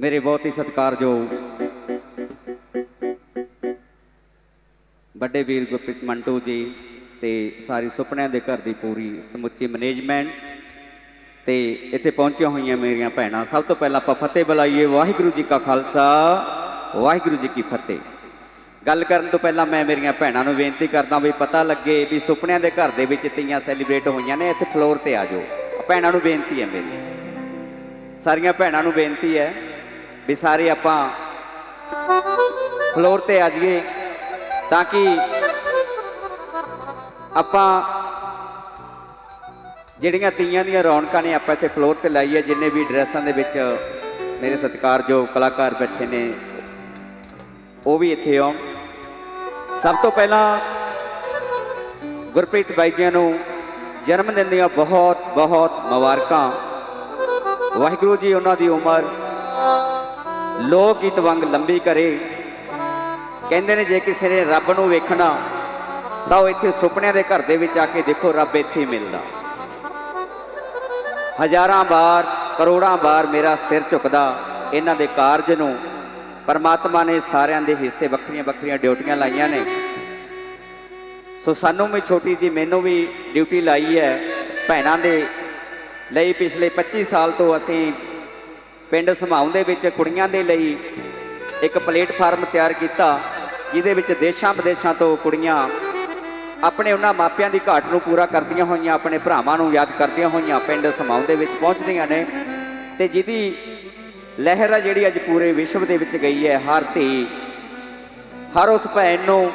ਮੇਰੇ ਬਹੁਤ ਹੀ ਸਤਿਕਾਰਯੋਗ ਵੱਡੇ ਵੀਰ ਗੁਰਪ੍ਰੀਤ ਮੰਟੂ ਜੀ ਤੇ ਸਾਰੀ ਸੁਪਨਿਆਂ ਦੇ ਘਰ ਦੀ ਪੂਰੀ ਸਮੁੱਚੀ ਮੈਨੇਜਮੈਂਟ ਤੇ ਇੱਥੇ ਪਹੁੰਚੀਆਂ ਹੋਈਆਂ ਮੇਰੀਆਂ ਭੈਣਾਂ। ਸਭ ਤੋਂ ਪਹਿਲਾਂ ਆਪਾਂ ਫਤਿਹ ਬੁਲਾਈਏ। ਵਾਹਿਗੁਰੂ ਜੀ ਕਾ ਖਾਲਸਾ, ਵਾਹਿਗੁਰੂ ਜੀ ਕੀ ਫਤਿਹ। ਗੱਲ ਕਰਨ ਤੋਂ ਪਹਿਲਾਂ ਮੈਂ ਮੇਰੀਆਂ ਭੈਣਾਂ ਨੂੰ ਬੇਨਤੀ ਕਰਦਾ ਵੀ ਪਤਾ ਲੱਗੇ ਵੀ ਸੁਪਨਿਆਂ ਦੇ ਘਰ ਦੇ ਵਿੱਚ ਤੀਆਂ ਸੈਲੀਬ੍ਰੇਟ ਹੋਈਆਂ ਨੇ। ਇੱਥੇ ਫਲੋਰ ਤੇ ਆ ਜਾਓ। ਭੈਣਾਂ ਨੂੰ ਬੇਨਤੀ ਹੈ ਮੇਰੀ। ਸਾਰੀਆਂ ਭੈਣਾਂ ਨੂੰ ਬੇਨਤੀ ਹੈ ਵੀ ਸਾਰੇ ਆਪਾਂ ਫਲੋਰ ਤੇ ਆ ਜਾਈਏ ਤਾਂ ਕਿ ਆਪਾਂ ਜਿਹੜੀਆਂ ਤੀਆਂ ਦੀਆਂ ਰੌਣਕਾਂ ਨੇ ਆਪਾਂ ਇੱਥੇ ਫਲੋਰ ਤੇ ਲਾਈਏ, ਜਿੰਨੇ ਵੀ ਡਰੈਸਾਂ ਦੇ ਵਿੱਚ ਮੇਰੇ ਸਤਿਕਾਰਯੋਗ ਕਲਾਕਾਰ ਬੈਠੇ ਨੇ, ਉਹ ਵੀ ਇੱਥੇ ਆਉਣ। ਸਭ ਤੋਂ ਪਹਿਲਾਂ ਗੁਰਪ੍ਰੀਤ ਬਾਈ ਜੀ ਨੂੰ ਜਨਮ ਦਿਨ ਦੀਆਂ ਬਹੁਤ ਬਹੁਤ ਮੁਬਾਰਕਾਂ। ਵਾਹਿਗੁਰੂ ਜੀ, ਉਹਨਾਂ ਦੀ ਉਮਰ ਲੋਕ ਗੀਤ ਵਾਂਗ ਲੰਬੀ ਕਰੇ ਕਹਿੰਦੇ ਨੇ, ਜੇ ਕਿਸੇ ਨੇ ਰੱਬ ਨੂੰ ਵੇਖਣਾ, ਤਾਂ ਉਹ ਇੱਥੇ ਸੁਪਨਿਆਂ ਦੇ ਘਰ ਦੇ ਵਿੱਚ ਆ ਕੇ ਦੇਖੋ, ਰੱਬ ਇੱਥੇ ਹੀ ਮਿਲਦਾ। ਹਜ਼ਾਰਾਂ ਵਾਰ, ਕਰੋੜਾਂ ਵਾਰ ਮੇਰਾ ਸਿਰ ਝੁਕਦਾ ਇਹਨਾਂ ਦੇ ਕਾਰਜ ਨੂੰ। ਪਰਮਾਤਮਾ ਨੇ ਸਾਰਿਆਂ ਦੇ ਹਿੱਸੇ ਵੱਖਰੀਆਂ ਵੱਖਰੀਆਂ ਡਿਊਟੀਆਂ ਲਾਈਆਂ ਨੇ। ਸੋ ਸਾਨੂੰ ਵੀ ਛੋਟੀ ਜੀ ਮੈਨੂੰ ਵੀ ਡਿਊਟੀ ਲਾਈ ਹੈ ਭੈਣਾਂ ਦੇ ਲਈ। ਪਿਛਲੇ 25 ਸਾਲ ਤੋਂ ਅਸੀਂ ਪਿੰਡ ਸਮਾਉਂ ਦੇ ਵਿੱਚ ਕੁੜੀਆਂ ਦੇ ਲਈ ਇੱਕ ਪਲੇਟਫਾਰਮ ਤਿਆਰ ਕੀਤਾ, ਜਿਹਦੇ ਵਿੱਚ ਦੇਸ਼ਾਂ ਵਿਦੇਸ਼ਾਂ ਤੋਂ ਕੁੜੀਆਂ ਆਪਣੇ ਉਹਨਾਂ ਮਾਪਿਆਂ ਦੀ ਘਾਟ ਨੂੰ ਪੂਰਾ ਕਰਦੀਆਂ ਹੋਈਆਂ, ਆਪਣੇ ਭਰਾਵਾਂ ਨੂੰ ਯਾਦ ਕਰਦੀਆਂ ਹੋਈਆਂ ਪਿੰਡ ਸਮਾਉਂ ਦੇ ਵਿੱਚ ਪਹੁੰਚਦੀਆਂ ਨੇ ਤੇ ਜਿਹਦੀ ਲਹਿਰ ਆ ਜਿਹੜੀ ਅੱਜ ਪੂਰੇ ਵਿਸ਼ਵ ਦੇ ਵਿੱਚ ਗਈ ਹੈ, ਹਰ ਧੀ, ਹਰ ਉਸ ਭੈਣ ਨੂੰ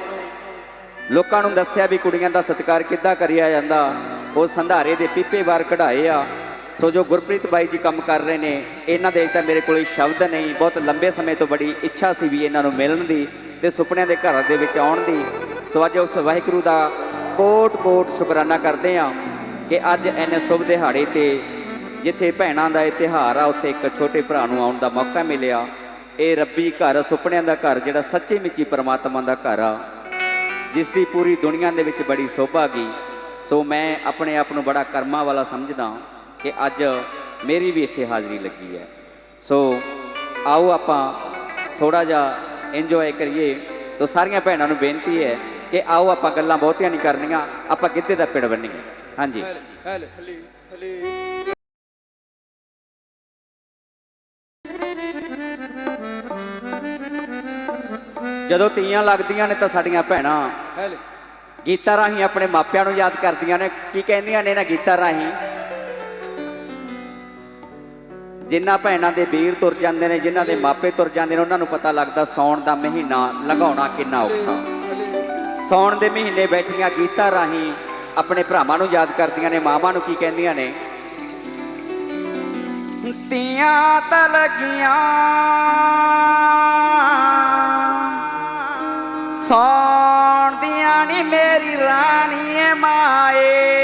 ਲੋਕਾਂ ਨੂੰ ਦੱਸਿਆ ਵੀ ਕੁੜੀਆਂ ਦਾ ਸਤਿਕਾਰ ਕਿੱਦਾਂ ਕਰਿਆ ਜਾਂਦਾ, ਉਹ ਸੰਧਾਰੇ ਦੇ ਪੀਪੇ ਵਾਰ ਕਢਾਏ ਆ ਸੋ ਜੋ ਗੁਰਪ੍ਰੀਤ ਬਾਈ ਜੀ ਕੰਮ ਕਰ ਰਹੇ ਨੇ, ਇਹਨਾਂ ਦੇ ਤਾਂ ਮੇਰੇ ਕੋਲ ਸ਼ਬਦ ਨਹੀਂ ਬਹੁਤ ਲੰਬੇ ਸਮੇਂ ਤੋਂ ਬੜੀ ਇੱਛਾ ਸੀ ਵੀ ਇਹਨਾਂ ਨੂੰ ਮਿਲਣ ਦੀ ਤੇ ਸੁਪਨਿਆਂ ਦੇ ਘਰ ਦੇ ਵਿੱਚ ਆਉਣ ਦੀ। ਸੋ ਅੱਜ ਉਸ ਵਾਹਿਗੁਰੂ ਦਾ ਕੋਟ ਕੋਟ ਸ਼ੁਕਰਾਨਾ ਕਰਦੇ ਆ ਕਿ ਅੱਜ ਐਨੇ ਸ਼ੁਭ ਦਿਹਾੜੇ ਤੇ ਜਿੱਥੇ ਭੈਣਾਂ ਦਾ ਇਹ ਤਿਉਹਾਰ ਆ, ਉੱਥੇ ਇੱਕ ਛੋਟੇ ਭਰਾ ਨੂੰ ਆਉਣ ਦਾ ਮੌਕਾ ਮਿਲਿਆ। ਇਹ ਰੱਬੀ ਘਰ, ਸੁਪਨਿਆਂ ਦਾ ਘਰ, ਜਿਹੜਾ ਸੱਚੇ ਮੁੱਚੀ ਪਰਮਾਤਮਾ ਦਾ ਘਰ ਆ। ਜਿਸ ਦੀ ਪੂਰੀ ਦੁਨੀਆ ਦੇ ਵਿੱਚ ਬੜੀ ਸੋਭਾ ਗਈ। ਸੋ ਮੈਂ ਆਪਣੇ ਆਪ ਨੂੰ ਬੜਾ ਕਰਮਾਂ ਵਾਲਾ ਸਮਝਦਾ ਕਿ ਅੱਜ ਮੇਰੀ ਵੀ ਇੱਥੇ ਹਾਜ਼ਰੀ ਲੱਗੀ ਹੈ। ਸੋ ਆਓ ਆਪਾਂ ਥੋੜਾ ਜਿਹਾ ਇੰਜੋਏ ਕਰੀਏ। ਤੋ ਸਾਰੀਆਂ ਭੈਣਾਂ ਨੂੰ ਬੇਨਤੀ ਹੈ ਕਿ ਆਓ ਆਪਾਂ ਗੱਲਾਂ ਬਹੁਤੀਆਂ ਨਹੀਂ ਕਰਨੀਆਂ ਆਪਾਂ ਗਿੱਧੇ ਦਾ ਪਿੜ ਬੰਨੀਏ। ਹਾਂਜੀ। ਹਲੇ ਹਲੇ ਹਲੇ ਹਲੇ। ਜਦੋਂ ਤੀਆਂ ਲੱਗਦੀਆਂ ਨੇ ਤਾਂ ਸਾਡੀਆਂ ਭੈਣਾਂ ਗੀਤਾਂ ਰਾਹੀਂ ਆਪਣੇ ਮਾਪਿਆਂ ਨੂੰ ਯਾਦ ਕਰਦੀਆਂ ਨੇ। ਕੀ ਕਹਿੰਦੀਆਂ ਨੇ ਇਹਨਾਂ ਗੀਤਾਂ ਰਾਹੀਂ? ਜਿਨ੍ਹਾਂ ਭੈਣਾਂ ਦੇ ਵੀਰ ਤੁਰ ਜਾਂਦੇ ਨੇ, ਜਿਨ੍ਹਾਂ ਦੇ ਮਾਪੇ ਤੁਰ ਜਾਂਦੇ ਨੇ, ਉਹਨਾਂ ਨੂੰ ਪਤਾ ਲੱਗਦਾ ਸੌਣ ਦਾ ਮਹੀਨਾ ਲੰਘਾਉਣਾ ਕਿੰਨਾ ਔਖਾ। ਸੌਣ ਦੇ ਮਹੀਨੇ ਬੈਠੀਆਂ ਗੀਤਾਂ ਰਾਹੀਂ ਆਪਣੇ ਭਰਾਵਾਂ ਨੂੰ ਯਾਦ ਕਰਦੀਆਂ ਨੇ, ਮਾਵਾਂ ਨੂੰ ਕੀ ਕਹਿੰਦੀਆਂ ਨੇ? ਤੀਆਂ ਤਾਂ ਲੱਗੀਆਂ, ਸੌਣ ਦੀਆਂ ਨੀ ਮੇਰੀ ਰਾਣੀਏ ਮਾਏ।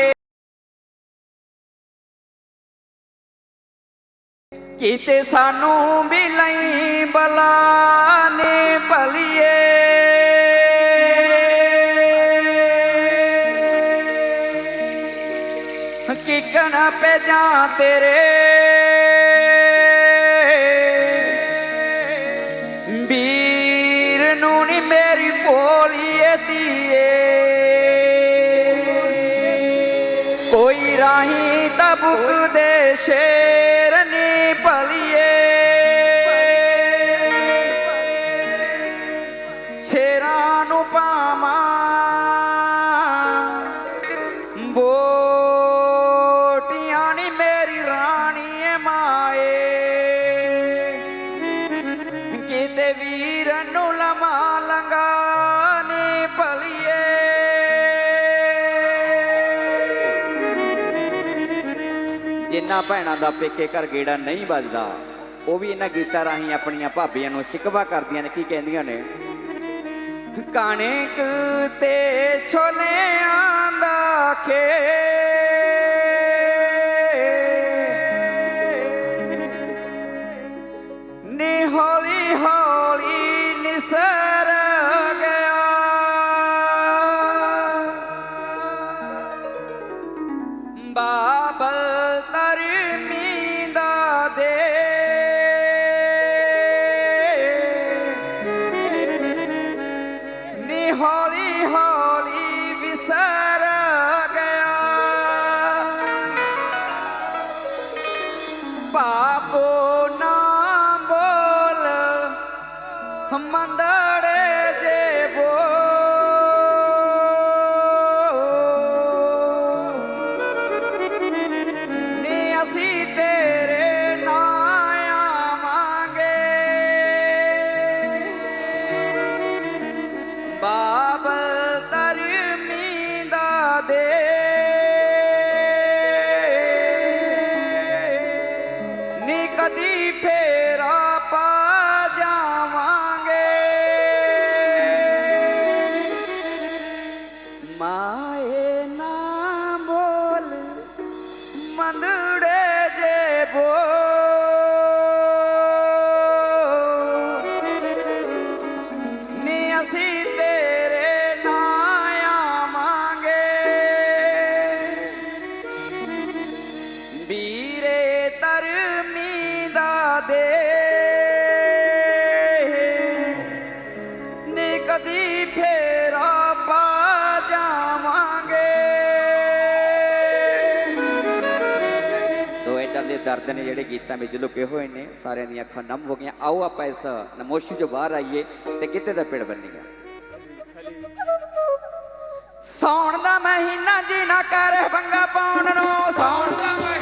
ਕੀਤੇ ਸਾਨੂੰ ਵੀ ਲਈ ਬਲਾਨੇ ਭਲੀਏ। ਕਿਕਣ ਪੇ ਜਾਂ ਤੇਰੇ। ਵੀਰ ਨੂੰ ਨੀ ਮੇਰੀ ਭੋਲੀਏ ਦੀਏ ਕੋਈ ਰਾਹੀ ਤਬੁਕ ਜਿੰਨਾ ਭੈਣਾਂ ਦਾ ਪੇਕੇ ਘਰ ਗੇੜਾ ਨਹੀਂ ਵੱਜਦਾ, ਉਹ ਵੀ ਇਹਨਾਂ ਗੀਤਾਂ ਰਾਹੀਂ ਆਪਣੀਆਂ ਭਾਬੀਆਂ ਨੂੰ ਸ਼ਿਕਵਾ ਕਰਦੀਆਂ ਨੇ, ਕੀ ਕਹਿੰਦੀਆਂ ਨੇ? ਕਾਣੇ ਤੇ ਛੋਲਿਆਂ ਦਾ ਖੇ આપો ના બોલ મંદ ਜਿਹੜੇ ਗੀਤਾਂ ਵਿੱਚ ਲੁਕੇ ਹੋਏ ਨੇ, ਸਾਰਿਆਂ ਦੀਆਂ ਅੱਖਾਂ ਨਮ ਹੋ ਗਈਆਂ। ਆਓ ਆਪਾਂ ਇਸ ਨਮੋਸ਼ੀ ਜੋ ਬਾਹਰ ਆਈਏ ਤੇ ਕਿਤੇ ਦਾ ਪੇੜ ਬੰਨੀਏ ਸੌਣ ਦਾ ਮਹੀਨਾ ਜੀ ਨਾ ਕਰੇ ਬੰਗਾ ਪਾਉਣ ਨੂੰ, ਸੌਣ ਦਾ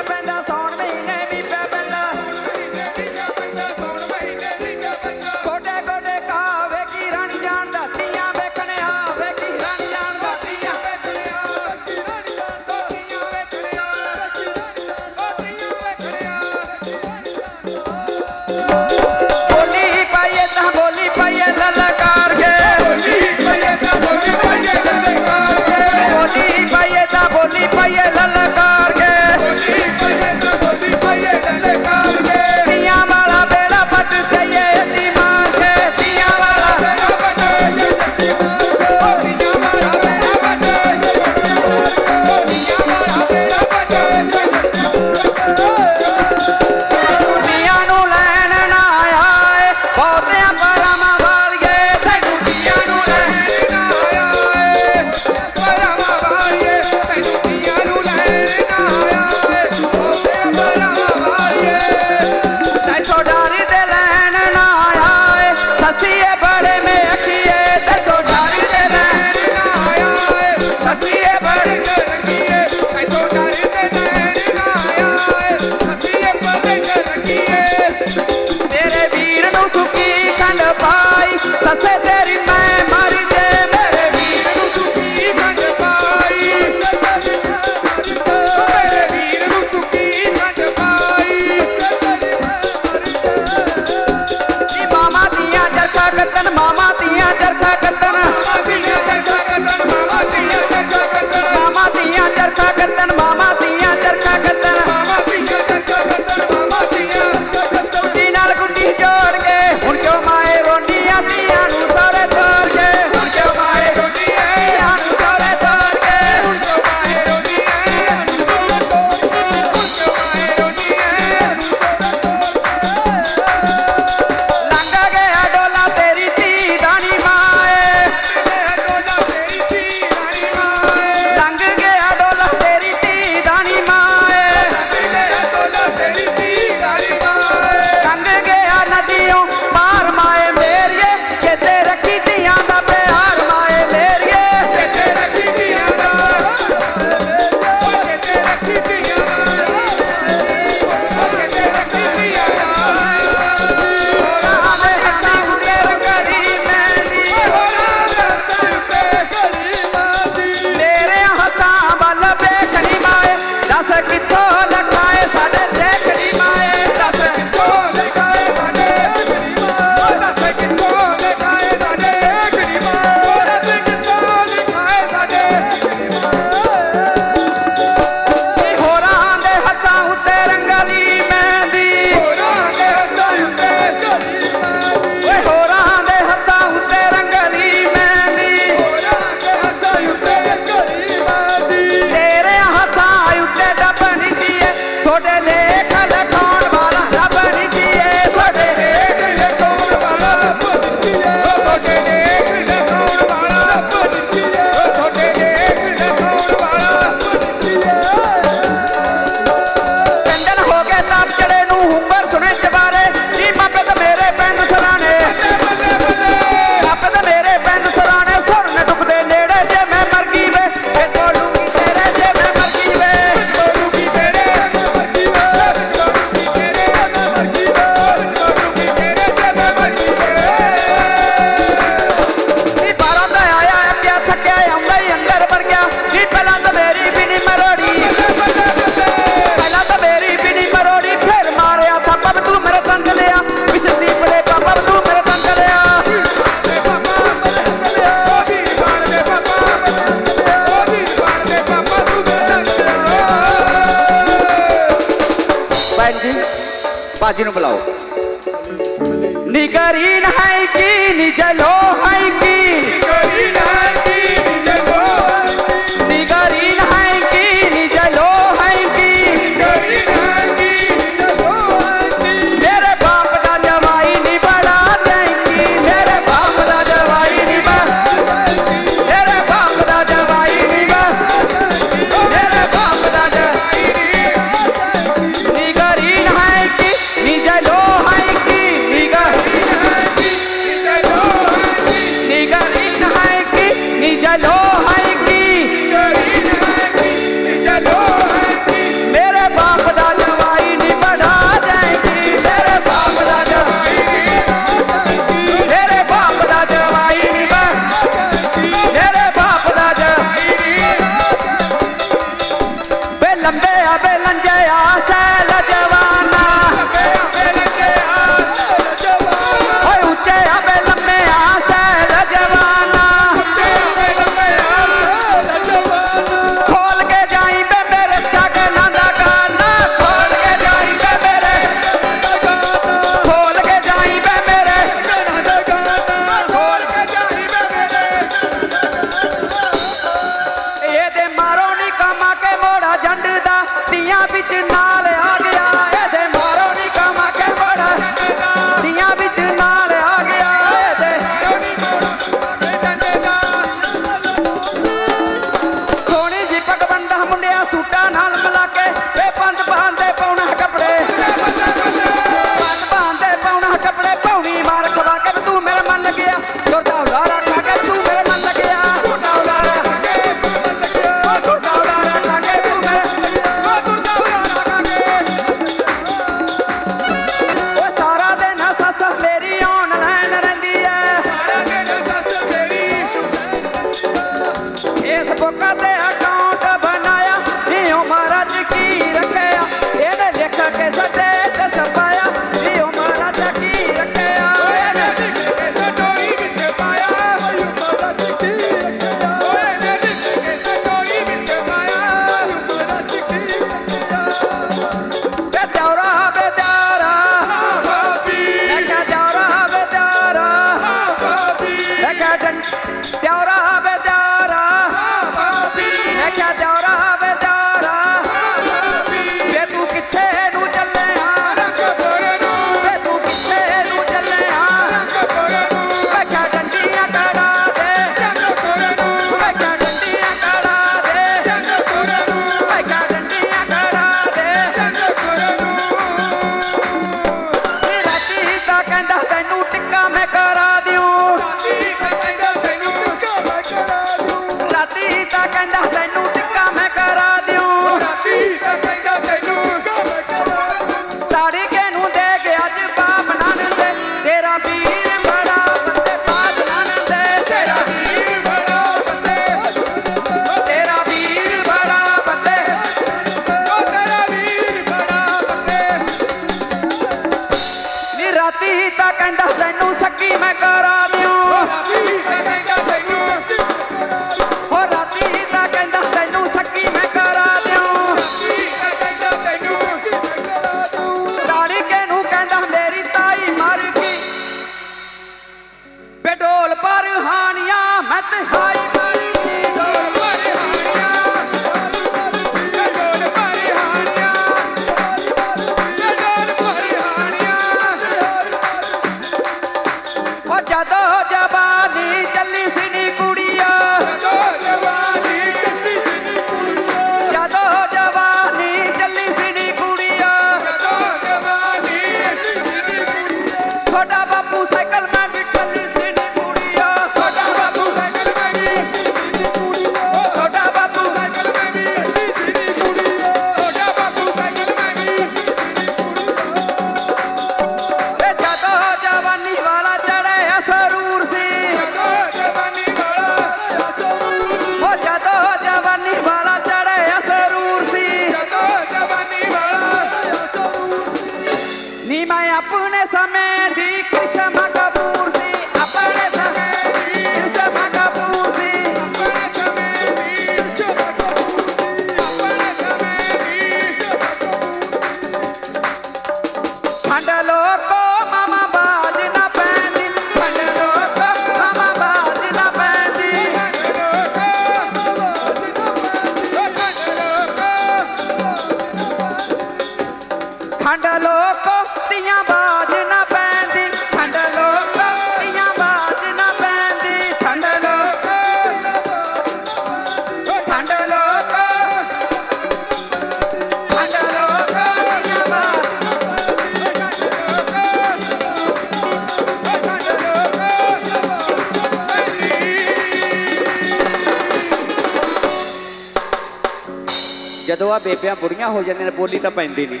ਆ, ਬੇਬਿਆਂ ਬੁੜੀਆਂ ਹੋ ਜਾਂਦੀਆਂ ਨੇ, ਬੋਲੀ ਤਾਂ ਪੈਂਦੀ ਨਹੀਂ।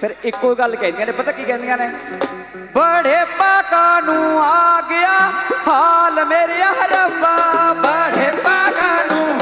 ਫਿਰ ਇੱਕੋ ਗੱਲ ਕਹਿੰਦੀਆਂ ਨੇ, ਪਤਾ ਕੀ ਕਹਿੰਦੀਆਂ ਨੇ? ਬੜੇ ਪਾਕਾ ਨੂੰ ਆ ਗਿਆ, ਹਾਲ ਮੇਰੇ ਹਰਬਾ, ਬੜੇ ਪਾਕਾ ਨੂੰ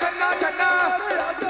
ਕੰਨਾ ਛੱਡਾ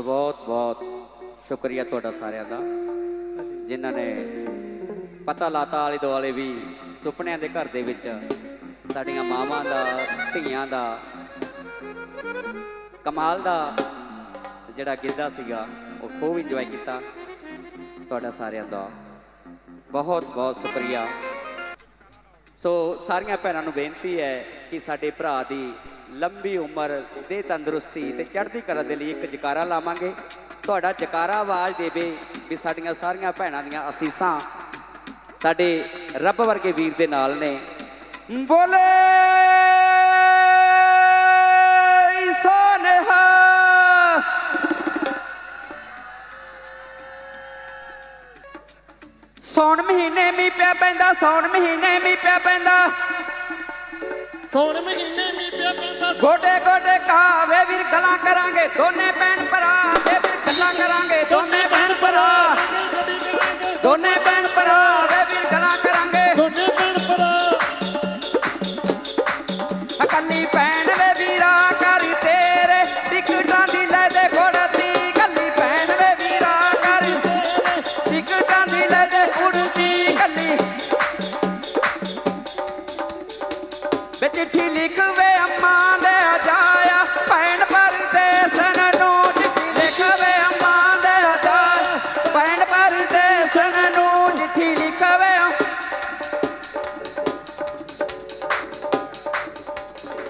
ਸੋ ਬਹੁਤ ਬਹੁਤ ਸ਼ੁਕਰੀਆ ਤੁਹਾਡਾ ਸਾਰਿਆਂ ਦਾ, ਜਿਨ੍ਹਾਂ ਨੇ ਪਤਾ ਲਾਤਾ ਆਲੇ ਦੁਆਲੇ ਵੀ ਸੁਪਨਿਆਂ ਦੇ ਘਰ ਦੇ ਵਿੱਚ ਸਾਡੀਆਂ ਮਾਵਾਂ ਦਾ, ਧੀਆਂ ਦਾ, ਕਮਾਲ ਦਾ ਜਿਹੜਾ ਗਿੱਧਾ ਸੀਗਾ, ਉਹ ਖੂਬ ਇੰਜੋਏ ਕੀਤਾ ਤੁਹਾਡਾ ਸਾਰਿਆਂ ਦਾ। ਬਹੁਤ ਬਹੁਤ ਸ਼ੁਕਰੀਆ। ਸੋ ਸਾਰੀਆਂ ਭੈਣਾਂ ਨੂੰ ਬੇਨਤੀ ਹੈ ਕਿ ਸਾਡੇ ਭਰਾ ਦੀ ਲੰਬੀ ਉਮਰ ਦੇ ਤੰਦਰੁਸਤੀ ਤੇ ਚੜ੍ਹਦੀ ਕਲਾ ਦੇ ਲਈ ਇੱਕ ਜਕਾਰਾ ਲਾਵਾਂਗੇ। ਤੁਹਾਡਾ ਜਕਾਰਾ ਆਵਾਜ਼ ਦੇਵੇ ਵੀ ਸਾਡੀਆਂ ਸਾਰੀਆਂ ਭੈਣਾਂ ਦੀਆਂ ਅਸੀਸਾਂ ਸਾਡੇ ਰੱਬ ਵਰਗੇ ਵੀਰ ਦੇ ਨਾਲ ਨੇ। ਬੋਲੇ ਸੋਨਹਾ। ਸੌਣ ਮਹੀਨੇ ਮੀ ਪਿਆ ਪੈਂਦਾ, ਸੌਣ ਮਹੀਨੇ ਮੀ ਪਿਆ ਪੈਂਦਾ। गोटे गोटे का वे भी गला करांगे दोने बैंड परा वे भी गला करांगे दोने बैंड परा दोने बैंड परा वे